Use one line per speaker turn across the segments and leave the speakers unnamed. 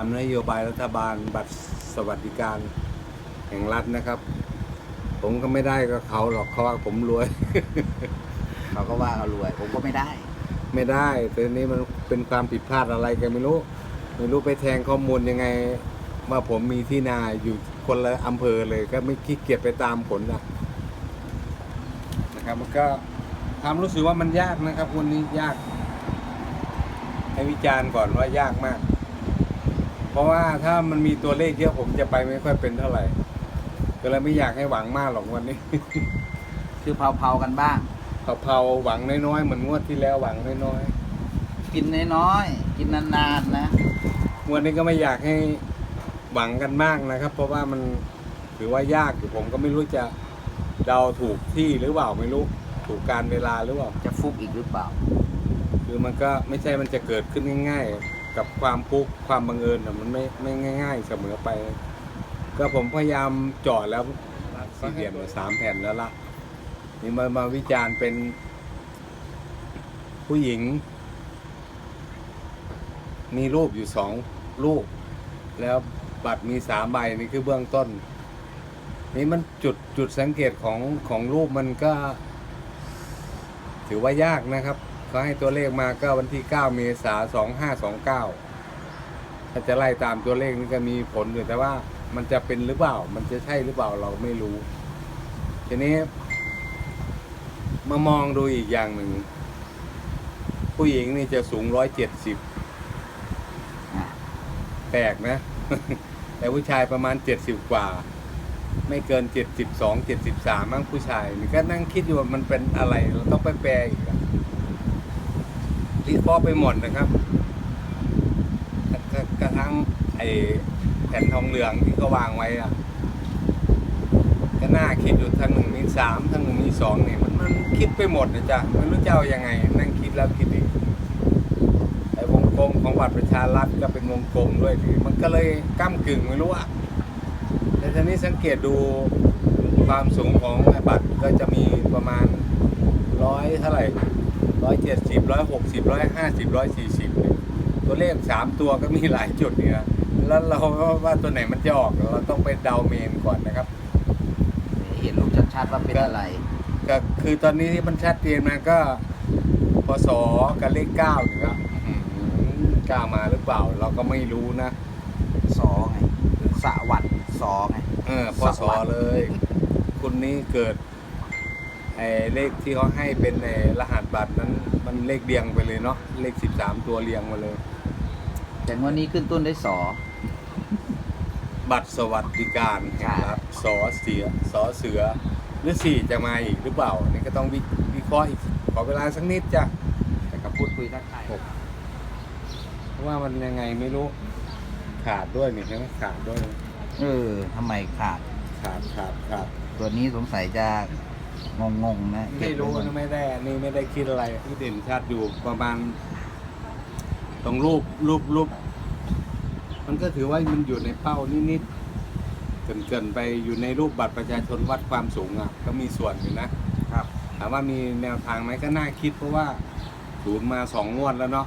ตามนโยบายรัฐบาลบัตรสวัสดิการแห่งรัฐนะครับ ผมก็ไม่ได้ก็เขาหรอกเขาว่าผมรวย
เขาก็ว่าเรารวย ผมก็ไม่ได้
ไม่ได้แต่นี้มันเป็นความผิดพลาดอะไรกันไม่รู้ ไม่รู้ไปแทงข้อมูลยังไง ว่าผมมีที่นาอยู่คนละอำเภอเลยก็ไม่ขี้เกียจไปตามผลนะนะครับ มันก็ความรู้สึกว่ามันยากนะครับวันนี้ยาก ให้วิจารณ์ก่อนว่ายากมาก เพราะว่าถ้ามันมีตัวเลขเยอะผมจะไปไม่ค่อยเป็นเท่าไหร่ ก็เลยไม่อยากให้หวังมากหรอกวันนี้
คือเผาๆกันบ้าง
เผาๆหวังน้อยๆเหมือนงวดที่แล้วหวังน้อย
กินน้อยๆกินนานๆนะ
ๆงวดนี้ก็ไม่อยากให้หวังกันมากนะครับ เพราะว่ามันถือว่ายากอยู่ผมก็ไม่รู้จะเดาถูกที่หรือเปล่าไม่รู้ถูกการเวลาหรือเปล่า
จะฟุกอีกหรือเปล่า
คือมันก็ไม่ใช่มันจะเกิดขึ้นง่ายๆ กับความพุกความบังเอิญน่ะมันไม่ไม่ง่าย ๆ เสมอไป ก็ผมพยายามจาะแล้วสี่เหลี่ยมเนี่ยสามแผ่นแล้วละนี่มามาวิจารณ์เป็น ผู้หญิง มีรูปอยู่สองรูป แล้วบัตรมีสามใบนี่คือเบื้องต้น นี่มันจุดจุดสังเกตของของรูปมันก็ ถือว่ายากนะครับ เขาให้ตัวเลขมาก็วันที่ 9 เมษายน2529 ถ้าจะไล่ตามตัวเลขนี่ก็มีผลอยู่แต่ว่ามันจะเป็นหรือเปล่า มันจะใช่หรือเปล่าเราไม่รู้ ทีนี้ มามองดูอีกอย่างหนึ่ง ผู้หญิงนี่จะสูง 170
อะ
แปลกนะ แต่ผู้ชายประมาณ 70 กว่า ไม่เกิน 72 73มั้งผู้ชายนี่ก็นั่งคิดอยู่ว่ามันเป็นอะไร เราต้องไปแปลอีกอะ รีฟอร์ไปหมดนะครับกระทั่งไอแผ่นทองเหลืองที่เขาวางไว้อะก็น่าคิดอยู่ทางหนึ่งมีสามทางหนึ่งมีสองเนี่ยมันมันคิดไปหมดนะจ๊ะไม่รู้จะเอายังไง นั่งคิดแล้วคิดอีกไอ้วงกลมของบัตรประชารัฐก็เป็นวงกลมด้วยทีมันก็เลยก้ากึ่งไม่รู้อะแต่ทีนี้สังเกตดูความสูงของไอบัตรก็จะมีประมาณร้อยเท่าไหร่ ร้อยเจ็ดสิบร้อยหกสิบร้อยห้าสิบร้อยสี่สิบตัวเลขสามตัวก็มีหลายจุดเนี่ยแล้วเราว่าตัวไหนมันจะออกเราต้องไปเดาเมนก่อนนะครับ
เห็นรูปชัดๆว่าเป็นอะไร
ก็คือตอนนี้ที่มันชัดเจนมาก็พศกับเลขเก้าอยู่ครับเก้ามาหรือเปล่า เราก็ไม่รู้นะ
สอไงสวัสดิ์สอไง
เออพศเลย คุณนี้เกิด ไอ้เลขที่เขาให้เป็นไอ้รหัสบัตรนั้นมันเลขเรียงไปเลยเนาะเลขสิบสามตัวเรียงมาเลย
แต่งวันนี้ขึ้นต้นได้วยสอ
บัตรสวัสดิการแห่งรัฐสอเสียสอเสือหรือสี่จะมาอีกหรือเปล่าอันนี่ก็ต้องวิวิเคราะห์อีกขอเวลาสักนิดจ้ะ
แต่ก็พูดคุยทักทาย
เพราะว่ามันยังไงไม่รู้ขาดด้วยนี่ใช่ไหมขาดด้วย
เออทำไมขาด
ขาดขาดขาด
ตัวนี้สงสัยจะ งงๆนะเก็
ไม่
บ
รู้
ว้ก่อน
นะไม่ได้อันนี่ไม่ได้คิดอะไร ที่เด่นชัดอยู่ประมาณ ตรงรูปรูปรูป มันก็ถือว่ามันอยู่ในเป้านิดๆเกินเกินๆไปอยู่ในรูปบัตรประชาชนวัดความสูงอะ ก็มีส่วนอยู่นะครับ ถามว่ามีแนวทางไหมก็น่าคิดเพราะว่าศูนย์มาสองงวดแล้วเนาะ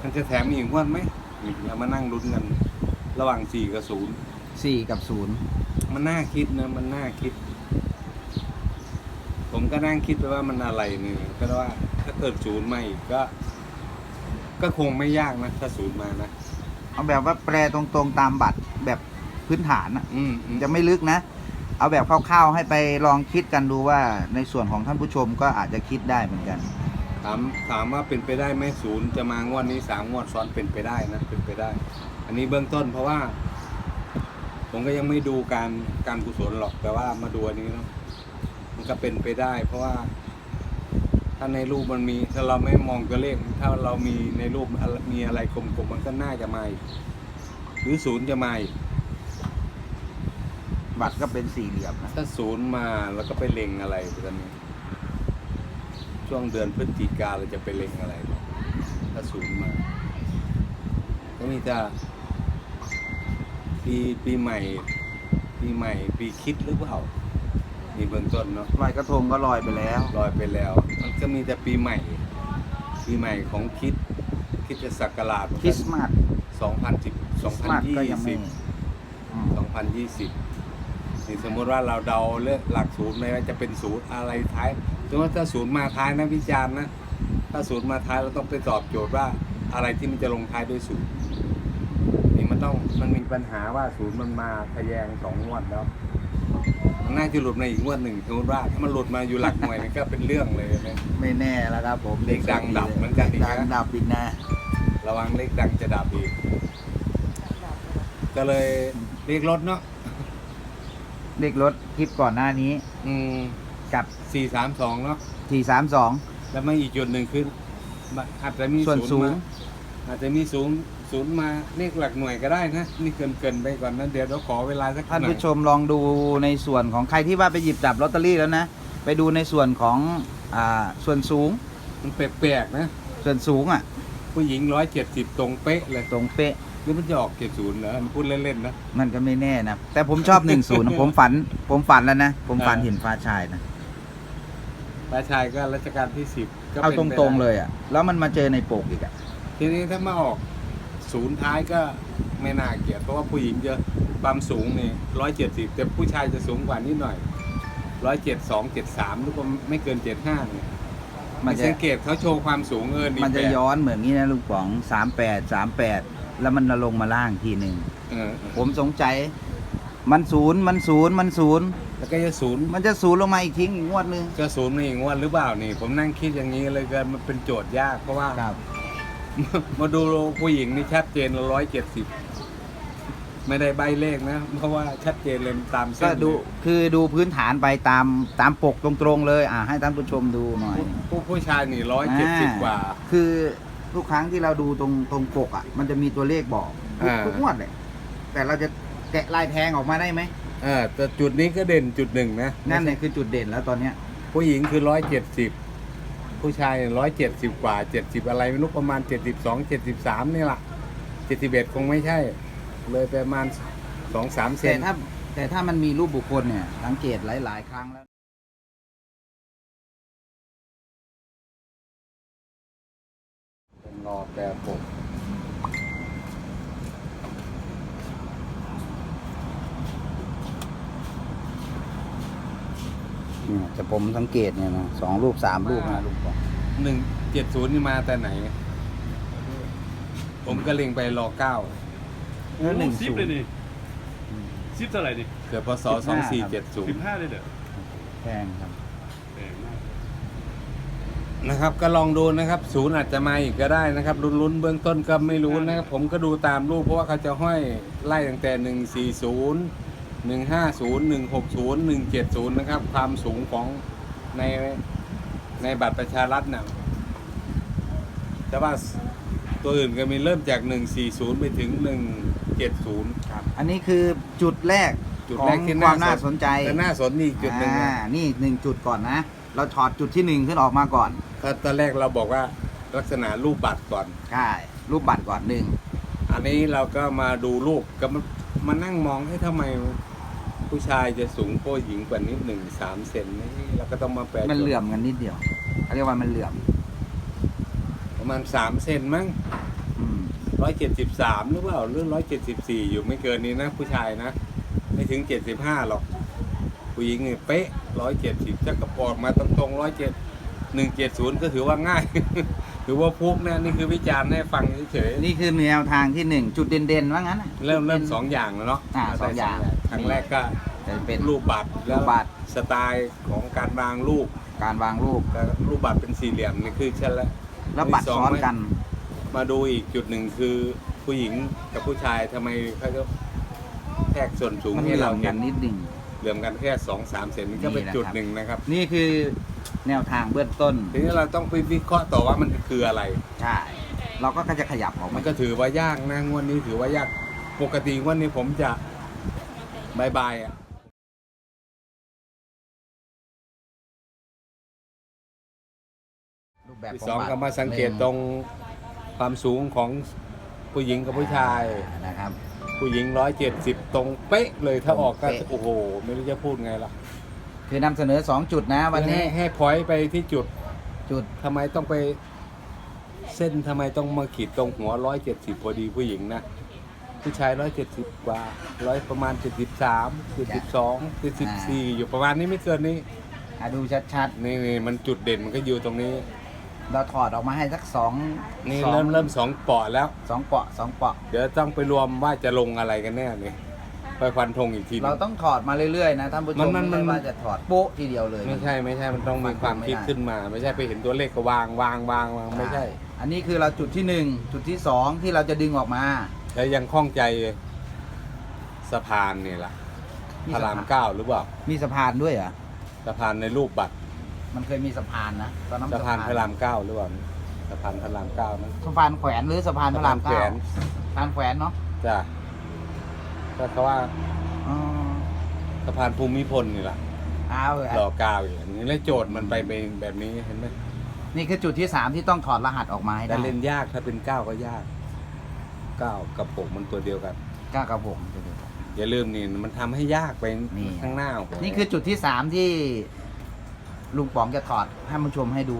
มันจะแถมอีกงวดไหมนี่เรามานั่งลุ้นกันระหว่างสี่กับศูนย์
สี่กับศูนย์
มันน่าคิดนะมันน่าคิด ผมก็นั่งคิดไปว่ามันอะไรเนี่ยก็ว่าถ้าเกิดศูนย์มาอีกก็ ก็คงไม่ยากนะถ้าศูนย์มานะ
เอาแบบว่าแปลตรงๆตามบัตรแบบพื้นฐานอะ
อืมอืม
จะไม่ลึกนะ เอาแบบคร่าวๆให้ไปลองคิดกันดูว่าในส่วนของท่านผู้ชมก็อาจจะคิดได้เหมือนกัน
ถามถามว่าเป็นไปได้ไหมศูนย์จะมางวดนี้สามงวดซ้อนเป็นไปได้นะเป็นไปได้ อันนี้เบื้องต้นเพราะว่า ผมก็ยังไม่ดูการการกุศลหรอกแต่ว่ามาดูอันนี้เนาะ มันก็เป็นไปได้ เพราะว่าถ้าในรูปมันมีถ้าเราไม่มองตัวเลข ถ้าเรามีในรูปอะไรมีอะไรกลมๆมันก็น่าจะมาอีกหรือศูนย์จะมาอีก
บัตรก็เป็นสี่เหลี่ยมนะ
ถ้าศูนย์มาแล้วก็ไปเล็งอะไรตอนนี้ ช่วงเดือนพฤศจิกาเราจะไปเล็งอะไร ถ้าศูนย์มาก็มีแต่ปีปีใหม่ ปีใหม่ ปีคิดหรือเปล่า นี่เบื้องต้นเนาะ
ลอยกระทงก็ลอยไปแล้ว
ลอยไปแล้ว มันก็มีแต่ปีใหม่ ปีใหม่ของคิดคิดจะศักราช
คริสต์มาส
สสองพันสิบสองพัน
มาก
ยี่
ก็ยังไม่
สิบ
อืม
สองพันยี่สิบนี่สมมติว่าเราเดาเลือกหลักศูนย์ไม่ว่าจะเป็นศูนย์อะไรท้ายสมมติว่าถ้าศูนย์มาท้ายนะวิจารณ์นะ ถ้าศูนย์มาท้ายเราต้องไปตอบโจทย์ว่าอะไรที่มันจะลงท้ายด้วยศูนย์นี่มันต้องมันมีปัญหาว่าศูนย์มันมาทะแยงสองงวดแล้วมั นน่าจะหลุดมาอีกงวดหนึ่งสมมติว่าถ้ามันหลุดมาอยู่หลักหน่วยนี่ก็เป็นเรื่องเลยนะ
ไม่แน่แล้วครับผม
เลขดังดับเหมือนกันอีกนะ
เลขดังดับอีกนะ
ระวังเลขดังจะดับอีก ก็เลยเรียกรถเนาะ
เลขรถคลิปก่อนหน้านี้
อืม
กับ
สี่สามสองเนาะ
432
แล้วไม่อีกจุดหนึ่งคืออาจจะมี
ส่วน
ศูนย์
ศูนย์
มา อาจจะมีศูนย์ศูนย์มาเรียกหลักหน่วยก็ได้นะ นี่เกินเกินๆไปก่อนนะเดี๋ยวเราขอเวลาสัก
ท่าน
หน่อย
ผู้ชมลองดูในส่วนของใครที่ว่าไปหยิบจับลอตเตอรี่แล้วนะ ไปดูในส่วนของอ่าส่วนสูง
มันแปลกๆนะ
ส่วนสูงอะ
ผู้หญิงร้อยเจ็ดสิบตรงเป๊ะเลย
ตรงเป๊ะ
หรือมันจะออกเจ็ดศูนย์เหรอมันพูดเล่นๆนะ
มันก็ไม่แน่นะแต่ผมชอบ 10นะผมฝัน ผมฝันแล้วนะ ผมฝัน
เออ
เห็นฟ้าชายนะ
ปลาชายก็รัชกาลที่สิบก็
เอา
ป็น
ต
ไป
รงๆ
ได้
เลยอะแล้วมันมาเจอในปกอีกอะ
ทีนี้ถ้ามาออกศูนย์ท้ายก็ไม่น่าเกลียดเพราะว่าผู้หญิงจะความสูงนี่ร้อยเจ็ดสิบแต่ผู้ชายจะสูงกว่านิดหน่อยร้อยเจ็ดสองเจ็ดสามหรือว่าไม่เกินเจ็ดห้าเนี่ย
มั
มันน
จะ
สังเกตเขาโชว์ความสูงเออนี่
มันจะ
แปลก
ย้อนเหมือนนี้นะลุงป๋อง38 38แล้วมันลงมาล่างทีหนึ่ง
เออเออ
ผมสงสัยมันศูนย์มันศูนย์มันศูนย์
แล้วก็จะศูนย์
มันจะศูนย์ลงมาอีกทิ้งอีกงวดหนึง
ก็ศูนย์นี่งวดหรือเปล่านี่ ผมนั่งคิดอย่างนี้เลยก็มันเป็นโจทย์ยากเพราะว่า
ครับ
มาดูผู้หญิงนี่ชัดเจนร้อยเจ็ดสิบไม่ได้ใบเลขนะ เพราะว่าชัดเจนเลยมันตามเส้
ก็
น
ดู
เลย
คือดูพื้นฐานไปตามตามปกตรงๆเลยอ่าให้ท่านผู้ชมดูหน่อย
ผู้ผู้ชายนี่ร้อยเจ็ดสิบกว่า
คือทุกครั้งที่เราดูตรงตรงปกอะ มันจะมีตัวเลขบอกทุก
อ่า
ทุกงวดเลยแต่เราจะแกะลายแทงออกมาได้ไหม
เออแต่จุดนี้ก็เด่นจุดหนึ่งนะ
นั่นเนี่ยคือจุดเด่นแล้วตอนเนี้ย
ผู้หญิงคือร้อยเจ็ดสิบ ผู้ชายร้อยเจ็ดสิบกว่าเจ็ดสิบอะไรไม่รู้ประมาณเจ็ดสิบสองเจ็ดสิบสามนี่แหละเจ็ดสิบเอ็ดคงไม่ใช่ เลยประมาณสองสามเซ
แต่
น
ถ้าแต่ถ้ามันมีรูปบุคคลเนี่ย สังเกตหลาย ๆ ครั้งแล้ว
เป็นรอแปรปก
เนี่ยแต่ผมสังเกตเนี่ยนะสองรูปสามรูปนะลุงบอก
หนึ่งเจ็ดศูนย์นี่มาแต่ไหน ผมก็เล็งไปรอเก้า
เออหนึ่ง
ซิป
ศูน
เลย
ย์
นี่ซิปเท่าไหร่ดิ
เกิดพศสองสี่เจ็ดศูน
สิบ
ย์
ห้าเลยเหรอ
แพงครับ
แพงมาก
นะครับ ก็ลองดูนะครับศูนย์อาจจะมาอีกก็ได้นะครับลุ้นๆเบื้องต้นก็ไม่รู้นะครับ ผมก็ดูตามรูปเพราะว่าเขาจะห้อยไล่ตั้งแต่หนึ่งสี่ศูนย์ หนึ่งห้าศูนย์หนึ่งหกศูนย์หนึ่งเจ็ดศูนย์นะครับ ความสูงของในในบัตรประชารัฐนะแต่ว่าตัวอื่นก็มีเริ่มจาก 140 ไปถึง 170
ครับ อันนี้คือจุดแรก
จุด
ของ
แรกที่
ความ
น่า
น่า
ส
ส
น
นใจ
แต่น่าสนอีกจุดหนึ่ง
อ่า
นะ
นี่หนึ่งจุดก่อนนะ เราถอดจุดที่หนึ่งขึ้นออกมาก่อน
ถ้าตอนแรกเราบอกว่าลักษณะรูปบัตรก่อน
ใช่ รูปบัตรก่อนหนึ่ง
อันนี้เราก็มาดูรูปก็ มามานั่งมองให้ทำไมผู้ชายจะสูงกว่าหญิงกว่านิดหนึ่งสามเซนนี่เราก็ต้องมาแปล
มันเหลื่อมกันนิดเดียวเขาเรียกว่ามันเหลื่อม
ประมาณสามเซนมั้ง
อืม
ร้อยเจ็ดสิบสามหรือเปล่าหรือร้อยเจ็ดสิบสี่อยู่ไม่เกินนี้นะ ผู้ชายนะ ไม่ถึงเจ็ดสิบห้าหรอก ผู้หญิงเนี่ยเป๊ะร้อยเจ็ดสิบจะกระปอดมาตรงๆร้อยเจ็ดหนึ่งเจ็ดศูนย์ก็ถือว่าง่าย ถือว่าพุกนะนี่คือวิจารณ์ให้ฟังเฉยๆ
นี่คือแนวทางที่หนึ่งจุดเด่นๆว่างั้นน่ะ
เริ่มเริ่ม
จุดด่น
สองอย่างแล้วเนาะ
อ่าสองอย่าง
ครั้งแรกก็
จะเป็น
รูปบัตรแล้ว
รูปบัตร
สไตล์ของการวางรูป
การวางรูป
แล้วรูปบัตรเป็นสี่เหลี่ยมนี่คือใช่แล้ว
แล้วบัตรซ้อนกัน
มาดูอีกจุดหนึ่งคือผู้หญิงกับผู้ชายทำไมเขาจะแทกส่วนสูง
มัน
ให้
เหลื่อ
เรา
ม
เห็
กันนนิดหนึ่ง
เหลื่อมกันแค่สองสามเซนนี่ก็เป็น
นี่นะครับ
จุดหนึ่งนะครับ
นี่คือ แนวทางเบื้องต้น
ทีนี้เราต้องไปวิเคราะห์ต่อว่ามันคืออะไร
ใช่เราก็จะขยับออก
มั
มาน
ก็ถือว่ายากนะงวดนี้ถือว่ายากปกติงวันนี้ผมจะบายบายอะ
รูปแบบ
ที่
ของ
สอง
บัตร
ก็มาสังเกตตรงความสูงของผู้หญิงกับผู้ชาย
นะครับ
ผู้หญิงร้อยเจ็ดสิบตรงเป๊ะเลยถ้าออกก็
เป๊ะ
โอ้โห ไม่รู้จะพูดไงล่ะ
คือนำเสนอ2จุดนะวันนี้
ให้ให้พอยต์ไปที่จุด
จุด
ทำไมต้องไป เส้นทำไมต้องมาขีดตรงหัวร้อยเจ็ดสิบพอดีผู้หญิงนะ ผู้ชายร้อยเจ็ดสิบกว่าร้อยประมาณเจ็ดสิบสามเจ็ดสิบสองเจ็ดสิบสี่อยู่ประมาณนี้ไม่เกินนี้
อะดูชัด
นี่นี่มันจุดเด่นมันก็อยู่ตรงนี้
ๆ เราถอดออกมาให้สักสอง
นี่
สอง
เริ่มเริ่มสองเปาะแล้ว
สองเปาะสองเปาะ
เดี๋ยวต้องไปรวมว่าจะลงอะไรกันแน่เลย ไปฟันธงอีกทีหนึ่
เราต้องถอดมาเรื่อยๆนะท่านผู้ช
มัน
ม
มัน
ไม่
มัน
ใช่ว่าจะถอดโป๊ะทีเดียวเลย
ไม่ใช่ไม่ใช่มันต้องมีความคิดขึ้นมา ไม่ใช่ไปเห็นตัวเลขก็วางวางวางวางไม่ใช่
อันนี้คือเราจุดที่หนึ่งจุดที่สองที่เราจะดึงออกมา
แล้วยังคล่องใจสะพานนี่แหละพระรามเก้าหรือเปล่า
มีสะพานด้วยเหรอ
สะพานในรูปบัตร
มันเคยมีสะพานนะตอนนั้น
สะพานพระรามเก้าหรือเปล่าสะพานพระรามเก้านะ
สะพานแขวนหรือสะพานพระราม
แข
เก้า
วน
สะพานแขวนเนาะ
จ้ะ ก็เขาว่า
อ๋อ
สะพานภูมิพลนี่แหละ
เอาเหร
ร
อ
อเก้าอย่างนี้แล้วโจทย์มันไปเป็นแบบนี้เห็นไหม
นี่คือจุดที่สามที่ต้องถอดรหัสออกมาให้
แต่
ได้
เล่นยากถ้าเป็นเก้าก็ยากเก้ากับหกมันตัวเดียวกัน
เก้ากับผม
อย่าลืมนี่มันทำให้ยากไป
นี่
ข้างหน้าหัว
นี่คือจุดที่สามที่ลุงป๋องจะถอดให้ผู้ชมให้ดู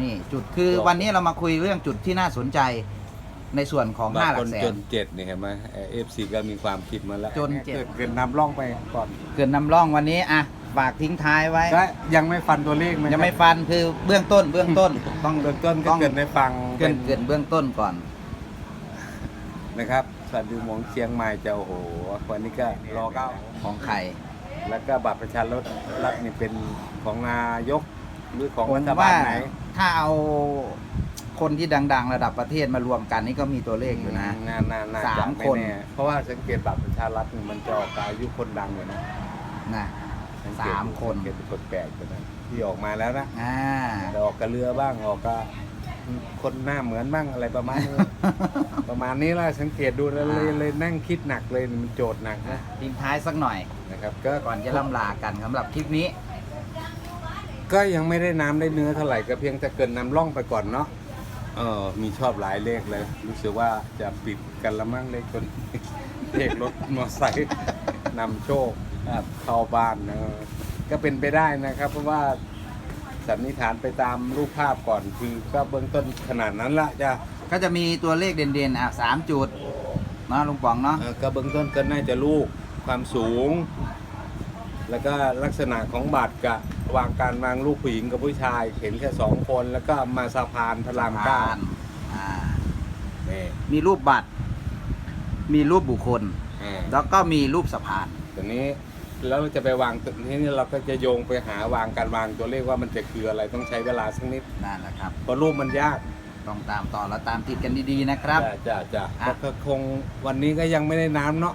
นี่จุดคือวันนี้เรามาคุยเรื่องจุดที่น่าสนใจ ในส่วนของ
บา
ห้างหลั
ค
ก
น
แส
จ
น
นเจ็ดนี่เห็นไหมเอฟซีก็มีความคิดมาแล้ว
จนเจ็ด
กิเกินนำร่องไปก่อน
เกินนำร่องวันนี้อะฝากทิ้งท้ายไว้
ก็ยังไม่ฟันตัวเลขห
ยังไม่ฟันคือเบื้องต้นเบื้องต้นต้อง
เบื้องต้นก็
ต้อง
เกินในฟัง
เกินเกินเบื้องต้นก่อน
นะครับสัตว์ดูหมองเชียงใหม่จะโอ้โหวันนี้ก็รอเก้า
ของใคร
แล้วก็บัตรประชาชนรัฐนี่เป็นของนายกหรือของ
ผ
รั
ม
ฐบา
ว่า
ลไหน
ถ้าเอา คนที่ดัง ๆ ระดับประเทศมารวมกันนี่ก็มีตัวเลขอยู่นะ
นานานา
สาม
จะไค
น
แเพราะว่าสังเกตบัตรประชารัฐนี่มันจะออกอายุคนดังอยู่นะ
นะ
สังเกต
สามคน
สังเกตเป็นคนแปลกอยู่นะที่ออกมาแล้วนะ
อ่า
แต่ออกกับเรือบ้างออกกับคนหน้าเหมือนบ้างอะไรประมาณนี้ ประมาณนี้แหละสังเกตดูแล้วเลย
อ่า
เลยนั่งคิดหนักเลยมันโจทย์หนักนะ
ทิ้งท้ายสักหน่อย
นะครับ ก็
ก่อนจะล่ำลากันสำหรับคลิปนี้
ก็ยังไม่ได้น้ำได้เนื้อเท่าไหร่ก็เพียงแต่เกินนำร่องไปก่อนเนาะ เออมีชอบหลายเลขเลย รู้สึกว่าจะปิดกันละมั่งเลขคนเลขรถมอเตอร์ไซค์นำโชคเข้าบ้านนะก็เป็นไปได้นะครับ เพราะว่าสันนิษฐานไปตามรูปภาพก่อนคือก็เบื้องต้นขนาดนั้นละจ้ะ
ก็จะมีตัวเลขเด่นๆอะสามจุดเนาะลุงป๋องเนาะ
เออก็เบื้องต้นก็น่าจะลูกความสูง แล้วก็ลักษณะของบาดกะวางการวางลูกผู้หญิงกับผู้ชาย เห็นแค่สองคนแล้วก็มาสะพานพระรามเก้า
อ่า
นี่
มีรูปบัตร มีรูปบุคคล
อ่า
แล้วก็มีรูปสะพาน
ตัวนี้แล้วเราจะไปวางตัวนี้เราก็จะโยงไปหาวางการวางตัวเลขว่ามันจะคืออะไรต้องใช้เวลาสักนิด
นั่นแหละครับ
เพราะรูปมันยาก
ต้องตามต่อและตามติดกันดีๆนะครับ
จ้ะจ้ะจ้ะ
อะ
ก็คงวันนี้ก็ยังไม่ได้น้ำเนาะ